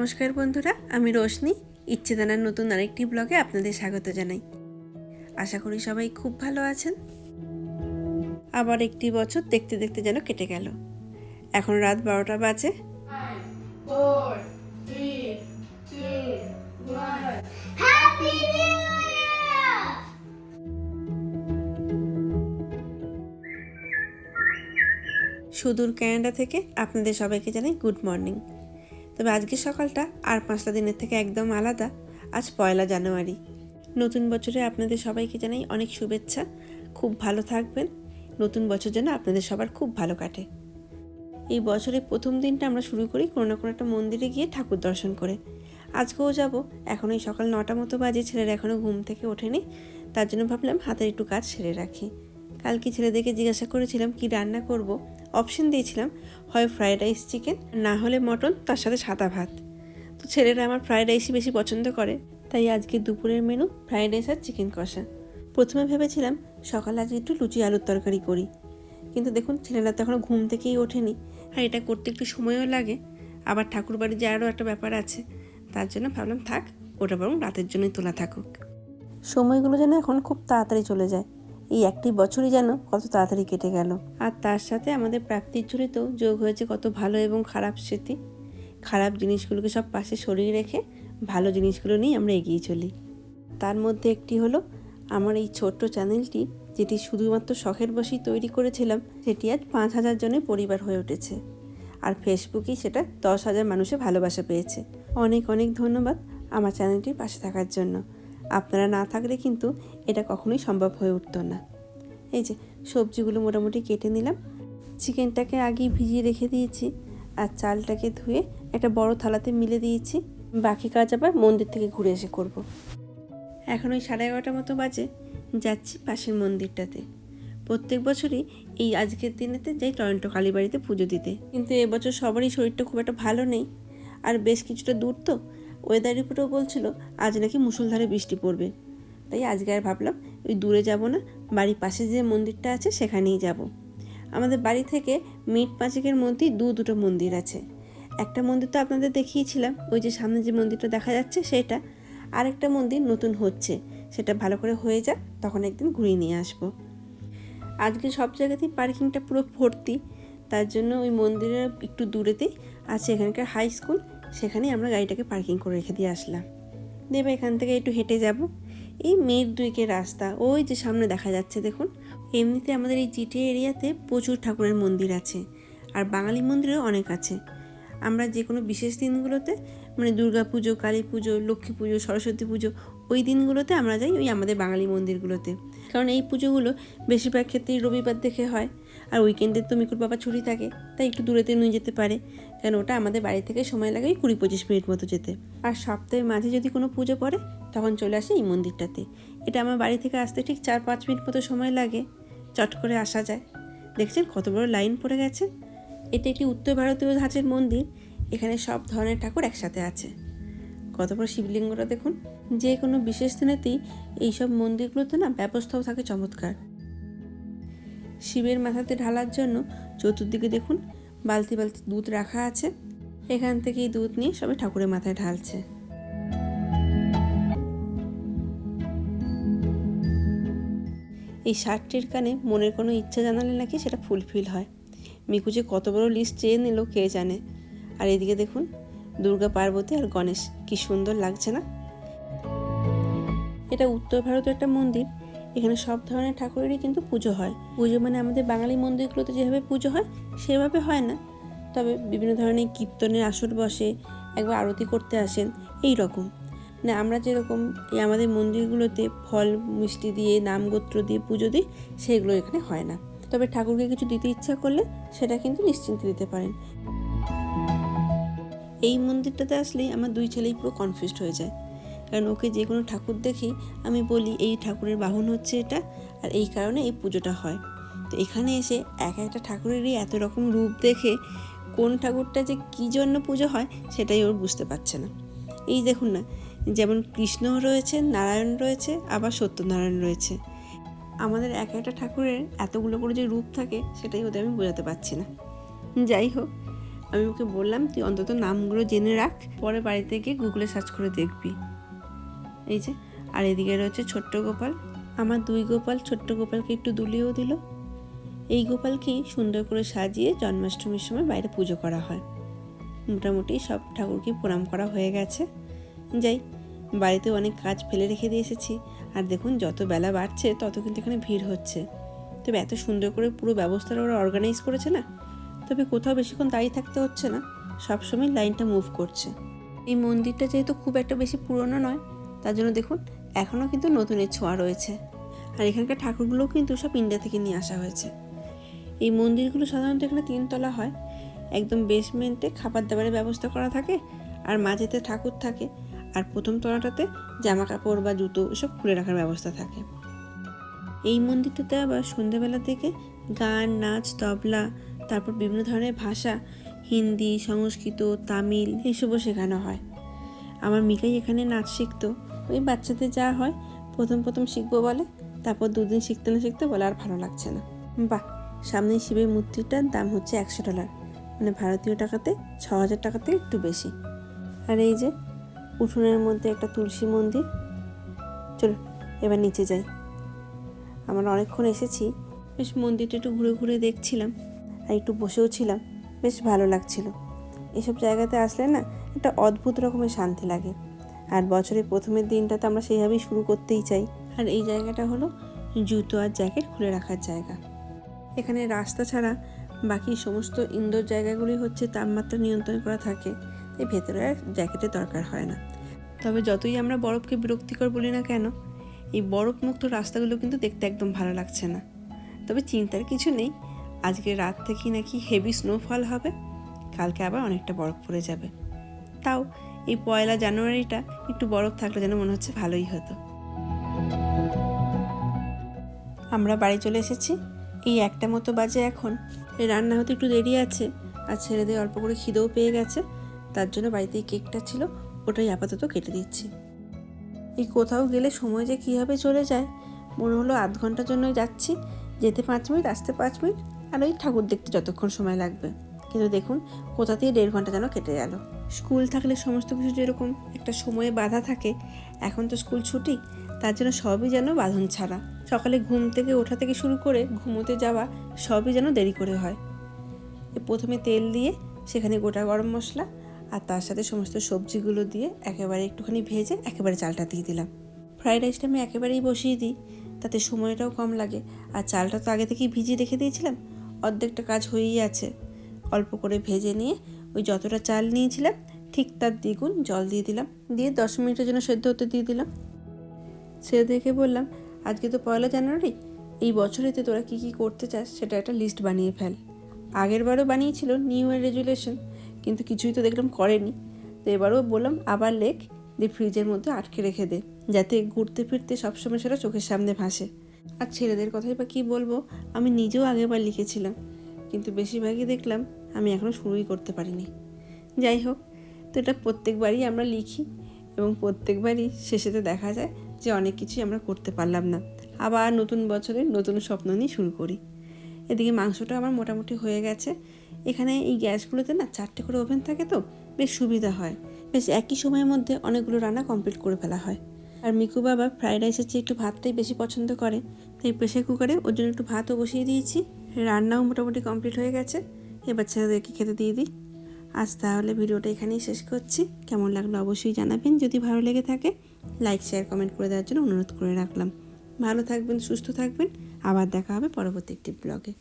নমস্কার বন্ধুরা, আমি রোশনি। ইচ্ছে দানার নতুন আরেকটি ব্লগে আপনাদের স্বাগত জানাই। আশা করি সবাই খুব ভালো আছেন। আবার একটি বছর দেখতে দেখতে যেন কেটে গেল। এখন রাত বারোটা বাজে! সুদূর ক্যানাডা থেকে আপনাদের সবাইকে জানাই গুড মর্নিং। তবে আজকে সকালটা আর পাঁচটা দিনের থেকে একদম আলাদা। আজ পয়লা জানুয়ারি। নতুন বছরে আপনাদের সবাইকে জানাই অনেক শুভেচ্ছা। খুব ভালো থাকবেন। নতুন বছর যেন আপনাদের সবার খুব ভালো কাটে। এই বছরের প্রথম দিনটা আমরা শুরু করি কোনো না কোনো একটা মন্দিরে গিয়ে ঠাকুর দর্শন করে। আজকেও যাব। এখন এই সকাল নটা মতো বাজে, ছেলেরা এখনও ঘুম থেকে ওঠেনি। তার জন্য ভাবলাম হাতের একটু কাজ সেরে রাখি। কালকে ছেলেদেরকে জিজ্ঞাসা করেছিলাম, কি রান্না করব? অপশন দিয়েছিলাম, হয় ফ্রায়েড রাইস চিকেন, না হলে মটন, তার সাথে সাদা ভাত। তো ছেলেরা আমার ফ্রায়েড রাইসই বেশি পছন্দ করে, তাই আজকে দুপুরের মেনু ফ্রায়েড রাইস আর চিকেন কষা। প্রথমে ভেবেছিলাম সকালে আজকে একটু লুচি, আলুর তরকারি করি। কিন্তু দেখুন, ছেলেরা তো এখনও ঘুম থেকেই ওঠেনি। আর এটা করতে একটু সময়ও লাগে। আবার ঠাকুর বাড়ি যাওয়ারও একটা ব্যাপার আছে। তার জন্য ভাবলাম থাক, ওটা বরং রাতের জন্যই তোলা থাকুক। সময়গুলো যেন এখন খুব তাড়াতাড়ি চলে যায়। এই একটি বছরই যেন কত তাড়াতাড়ি কেটে গেল। আর তার সাথে আমাদের প্রাপ্তির ঝুড়িতেও যোগ হয়েছে কত ভালো এবং খারাপ স্মৃতি। খারাপ জিনিসগুলোকে সব পাশে সরিয়ে রেখে ভালো জিনিসগুলো নিয়ে আমরা এগিয়ে চলি। তার মধ্যে একটি হলো, আমার এই ছোট্ট চ্যানেলটি, যেটি শুধুমাত্র শখের বসেই তৈরি করেছিলাম, সেটি আজ পাঁচ হাজার জনের পরিবার হয়ে উঠেছে। আর ফেসবুকেই সেটা দশ হাজার মানুষের ভালোবাসা পেয়েছে। অনেক অনেক ধন্যবাদ আমার চ্যানেলটির পাশে থাকার জন্য। আপনারা না থাকলে কিন্তু এটা কখনোই সম্ভব হয়ে উঠতো না। এই যে, সবজিগুলো মোটামুটি কেটে নিলাম। চিকেনটাকে আগেই ভিজিয়ে রেখে দিয়েছি আর চালটাকে ধুয়ে একটা বড় থালাতে মিলে দিয়েছি। বাকি কাজ আবার মন্দির থেকে ঘুরে এসে করব। এখন ওই সাড়ে এগারোটার মতো বাজে, যাচ্ছি পাশের মন্দিরটাতে। প্রত্যেক বছরই এই আজকের দিনেতে যাই টরন্টো কালীবাড়িতে পুজো দিতে। কিন্তু এবছর সবারই শরীরটা খুব একটা ভালো নেই। আর বেশ কিছুটা দূর তো ওয়েদার রিপোর্টও বলছিল আজ নাকি মুসলধারে বৃষ্টি পড়বে। তাই আজকে আর ভাবলাম ওই দূরে যাব না, বাড়ির পাশে যে মন্দিরটা আছে সেখানেই যাব। আমাদের বাড়ি থেকে মিট পাঁচেকের মধ্যেই দু দুটো মন্দির আছে। একটা মন্দির তো আপনাদের দেখিয়েছিলাম, ওই যে সামনে যে মন্দিরটা দেখা যাচ্ছে সেটা। আরেকটা মন্দির নতুন হচ্ছে, সেটা ভালো করে হয়ে যাক, তখন একদিন ঘুরিয়ে নিয়ে আসব। আজকে সব জায়গাতেই পার্কিংটা পুরো ভর্তি, তার জন্য ওই মন্দিরের একটু দূরেতেই আছে এখানকার হাই স্কুল, সেখানেই আমরা গাড়িটাকে পার্কিং করে রেখে দিয়ে আসলাম। দেবে এখান থেকে একটু হেঁটে যাব। এই মেট দুইকে রাস্তা, ওই যে সামনে দেখা যাচ্ছে, দেখুন। এমনিতে আমাদের এই জিটে এরিয়াতে প্রচুর ঠাকুরের মন্দির আছে, আর বাঙালি মন্দিরও অনেক আছে। আমরা যে কোনো বিশেষ দিনগুলোতে মানে দুর্গা পুজো, কালী পুজো, লক্ষ্মী পুজো, সরস্বতী পুজো, ওই দিনগুলোতে আমরা যাই ওই আমাদের বাঙালি মন্দিরগুলোতে। কারণ এই পুজোগুলো বেশিরভাগ ক্ষেত্রেই রবিবার দেখে হয়। আর উইকেন্ডের তো মিকুর বাবা ছুটি থাকে, তাই একটু দূরেতে নিয়ে যেতে পারে। কারণ ওটা আমাদের বাড়ি থেকে সময় লাগে কুড়ি পঁচিশ মিনিট মতো যেতে। আর সপ্তাহের মাঝে যদি কোনো পুজো পড়ে, তখন চলে আসে এই মন্দিরটাতে। এটা আমার বাড়ি থেকে আসতে ঠিক চার পাঁচ মিনিট মতো সময় লাগে, চট করে আসা যায়। দেখছেন কত বড় লাইন পড়ে গেছে? এটা একটি উত্তর ভারতীয় ধাঁচের মন্দির, এখানে সব ধরনের ঠাকুর একসাথে আছে। কত বড় শিবলিঙ্গটা দেখুন? যে কোনো বিশেষ দিনেতেই এইসব মন্দিরগুলোতে না ব্যবস্থাও থাকে চমৎকার। শিবের মাথাতে ঢালার জন্য চতুর্দিকে দেখুন বালতি বালতি দুধ রাখা আছে। এখান থেকেই দুধ নিয়ে সবাই ঠাকুরের মাথায় ঢালছে। এই শার্টটির কানে মনের কোনো ইচ্ছা জানালে নাকি সেটা ফুলফিল হয়। মিকু যে কত বড় লিস্ট চেয়ে নিল কে জানে? আর এদিকে দেখুন দুর্গা পার্বতী আর গণেশ। কি সুন্দর লাগছে না? এটা উত্তর ভারতের একটা মন্দির। এখানে সব ধরনের ঠাকুরেরই কিন্তু পুজো হয়। পুজো মানে আমাদের বাঙালি মন্দিরগুলোতে যেভাবে পুজো হয়, সেভাবে হয় না। তবে বিভিন্ন ধরনের কীর্তনের আসর বসে, একবার আরতি করতে আসেন এই রকম না আমরা যেরকম এই আমাদের মন্দিরগুলোতে ফল, মিষ্টি দিয়ে নাম গোত্র দিয়ে পুজো দিই, সেগুলো এখানে হয় না। তবে ঠাকুরকে কিছু দিতে ইচ্ছা করলে সেটা কিন্তু নিশ্চিন্তে দিতে পারেন। এই মন্দিরটাতে আসলেই আমার দুই ছেলেই পুরো কনফিউজড হয়ে যায়। কারণ ওকে যে কোনো ঠাকুর দেখি আমি বলি, এই ঠাকুরের বাহন হচ্ছে এটা। আর এই কারণে এই পুজোটা হয়। তো এখানে এসে এক একটা ঠাকুরেরই এত রকম রূপ দেখে কোন ঠাকুরটা যে কী জন্য পুজো হয়, সেটাই ওর বুঝতে পারছে না। এই দেখুন না, যেমন কৃষ্ণ রয়েছে নারায়ণ রয়েছে, আবার সত্যনারায়ণ রয়েছে। আমাদের এক একটা ঠাকুরের এতগুলো করে যে রূপ থাকে, সেটাই ওদের আমি বোঝাতে পারছি না। যাই হোক আমি ওকে বললাম, তুই অন্তত নামগুলো জেনে রাখ, পরে বাড়িতে গিয়ে গুগলে সার্চ করে দেখবি। এই যে, আর এদিকে রয়েছে ছোট্ট গোপাল। আমার দুই গোপাল, ছোট্ট গোপালকে একটু দুলিয়েও দিল। এই গোপালকেই সুন্দর করে সাজিয়ে জন্মাষ্টমীর সময় বাইরে পুজো করা হয়। মোটামুটি সব ঠাকুরকে প্রণাম করা হয়ে গেছে। যাই, বাড়িতে অনেক কাজ ফেলে রেখে দিয়ে এসেছি। আর দেখুন, যত বেলা বাড়ছে, তত কিন্তু এখানে ভিড় হচ্ছে। তবে এত সুন্দর করে পুরো ব্যবস্থাটা ওরা অর্গানাইজ করেছে না? তবে কোথাও বেশিক্ষণ দাঁড়িয়ে থাকতে হচ্ছে না। সবসময় লাইনটা মুভ করছে। এই মন্দিরটা যেহেতু খুব একটা বেশি পুরনো নয়, তার জন্য দেখুন, এখনও কিন্তু নতুনের ছোঁয়া রয়েছে। আর এখানকার ঠাকুরগুলোও কিন্তু সব ইন্ডিয়া থেকে নিয়ে আসা হয়েছে। এই মন্দিরগুলো সাধারণত এখানে তিনতলা হয়। একদম বেসমেন্টে খাবার দাবারের ব্যবস্থা করা থাকে, আর মাঝেতে ঠাকুর থাকে, আর প্রথম তলাটাতে জামা কাপড় বা জুতো এসব খুলে রাখার ব্যবস্থা থাকে। এই মন্দিরটাতে আবার সন্ধ্যাবেলা থেকে গান, নাচ, তবলা তারপর বিভিন্ন ধরনের ভাষা, হিন্দি, সংস্কৃত, তামিল এসবও শেখানো হয়। আমার মিকাই এখানে নাচ শিখতো। ওই বাচ্চাদের যা হয়, প্রথম প্রথম শিখব বলে, তারপর দুদিন শিখতে না শিখতে বলে আর ভালো লাগছে না। বাহ সামনে শিবের মূর্তিটার দাম হচ্ছে একশো ডলার। মানে ভারতীয় টাকাতে ছ হাজার টাকাতে একটু বেশি। আর এই যে, উঠোনের মধ্যে একটা তুলসী মন্দির। চলো, এবার নিচে যাই। আমরা অনেকক্ষণ এসেছি। বেশ মন্দিরটা একটু ঘুরে ঘুরে দেখছিলাম। আর একটু বসেও ছিলাম, বেশ ভালো লাগছিল। এসব জায়গাতে আসলে না একটা অদ্ভুত রকমের শান্তি লাগে। আর বছরের প্রথমের দিনটা তো আমরা সেইভাবেই শুরু করতেই চাই। আর এই জায়গাটা হলো জুতো আর জ্যাকেট খুলে রাখার জায়গা। এখানে রাস্তা ছাড়া বাকি সমস্ত ইনডোর জায়গাগুলি হচ্ছে তাপমাত্রা নিয়ন্ত্রণ করা থাকে। তাই ভেতরে আর জ্যাকেটের দরকার হয় না। তবে যতই আমরা বরফকে বিরক্তিকর বলি না কেন, এই বরফমুক্ত রাস্তাগুলো কিন্তু দেখতে একদম ভালো লাগছে না। তবে চিন্তার কিছু নেই আজকে রাত থেকেই নাকি হেভি স্নোফল হবে। কালকে আবার অনেকটা বরফ পড়ে যাবে। তাও এই পয়লা জানুয়ারিটা একটু বরফ থাকলে যেন মনে হচ্ছে ভালোই হতো। আমরা বাড়ি চলে এসেছি। এই একটা মতো বাজে এখন। রান্না হতে একটু দেরি আছে আর ছেলেদের অল্প করে খিদেও পেয়ে গেছে। তার জন্য বাড়িতে কেকটা ছিল, ওটাই আপাতত কেটে দিচ্ছি। এই কোথাও গেলে সময় যে কীভাবে চলে যায়, মনে হলো আধ ঘণ্টার জন্য যাচ্ছি। যেতে পাঁচ মিনিট, আসতে পাঁচ মিনিট আর ওই ঠাকুর দেখতে যতক্ষণ সময় লাগবে। কিন্তু দেখুন, কোথা থেকে দেড় ঘণ্টা যেন কেটে গেল। স্কুল থাকলে সমস্ত কিছু যেরকম একটা সময়ে বাধা থাকে, এখন তো স্কুল ছুটি, তার জন্য সবই যেন বাঁধন ছাড়া। সকালে ঘুম থেকে ওঠা থেকে শুরু করে ঘুমোতে যাওয়া সবই যেন দেরি করে হয়। প্রথমে তেল দিয়ে সেখানে গোটা গরম মশলা আর তার সাথে সমস্ত সবজিগুলো দিয়ে একেবারে একটুখানি ভেজে একেবারে চালটা দিয়ে দিলাম। ফ্রাইড রাইসটা আমি একেবারেই বসিয়ে দিই, তাতে সময়টাও কম লাগে। আর চালটা তো আগে থেকেই ভিজিয়ে রেখে দিয়েছিলাম অর্ধেকটা কাজ হয়েই আছে। অল্প করে ভেজে নিয়ে ওই যতটা চাল নিয়েছিলাম, ঠিক তার দ্বিগুণ জল দিয়ে দিলাম। দিয়ে দশ মিনিটের জন্য সেদ্ধ হতে দিয়ে দিলাম। সে দেখে বললাম, আজকে তো পয়লা জানুয়ারি, এই বছরেতে তোরা কী কী করতে চাস সেটা একটা লিস্ট বানিয়ে ফেল। আগের বারও বানিয়েছিল নিউ ইয়ার রেজুলেশন, কিন্তু কিছুই তো দেখলাম করেনি। তো এবারও বললাম, আবার লেখ, দিয়ে ফ্রিজের মধ্যে আটকে রেখে দে, যাতে ঘুরতে ফিরতে সবসময় সেটা চোখের সামনে ভাসে। আর ছেলেদের কথাই বা কী বলব, আমি নিজেও আগেরবার লিখেছিলাম। কিন্তু বেশিরভাগই দেখলাম আমি এখনও শুরুই করতে পারিনি। যাই হোক, তো এটা প্রত্যেকবারই আমরা লিখি এবং প্রত্যেকবারই শেষেতে দেখা যায় যে অনেক কিছুই আমরা করতে পারলাম না। আবার নতুন বছরে নতুন স্বপ্ন নিয়ে শুরু করি। এদিকে মাংসটা আমার মোটামুটি হয়ে গেছে। এখানে এই গ্যাসগুলোতে না চারটে করে ওভেন থাকে তো, বেশ সুবিধা হয়। বেশ একই সময়ের মধ্যে অনেকগুলো রান্না কমপ্লিট করে ফেলা হয়। আর মিকু বাবা ফ্রাইড রাইসের চেয়ে একটু ভাতটাই বেশি পছন্দ করে। তাই প্রেশার কুকারে ওর জন্য একটু ভাতও বসিয়ে দিয়েছি। রান্নাও মোটামুটি কমপ্লিট হয়ে গেছে। এবার ছেলেদেরকে খেতে দিয়ে দিই। আজ তাহলে ভিডিওটা এখানেই শেষ করছি। কেমন লাগল অবশ্যই জানাবেন। যদি ভালো লেগে থাকে লাইক শেয়ার কমেন্ট করে দেওয়ার জন্য অনুরোধ করে রাখলাম। ভালো থাকবেন, সুস্থ থাকবেন। আবার দেখা হবে পরবর্তী একটি ব্লগে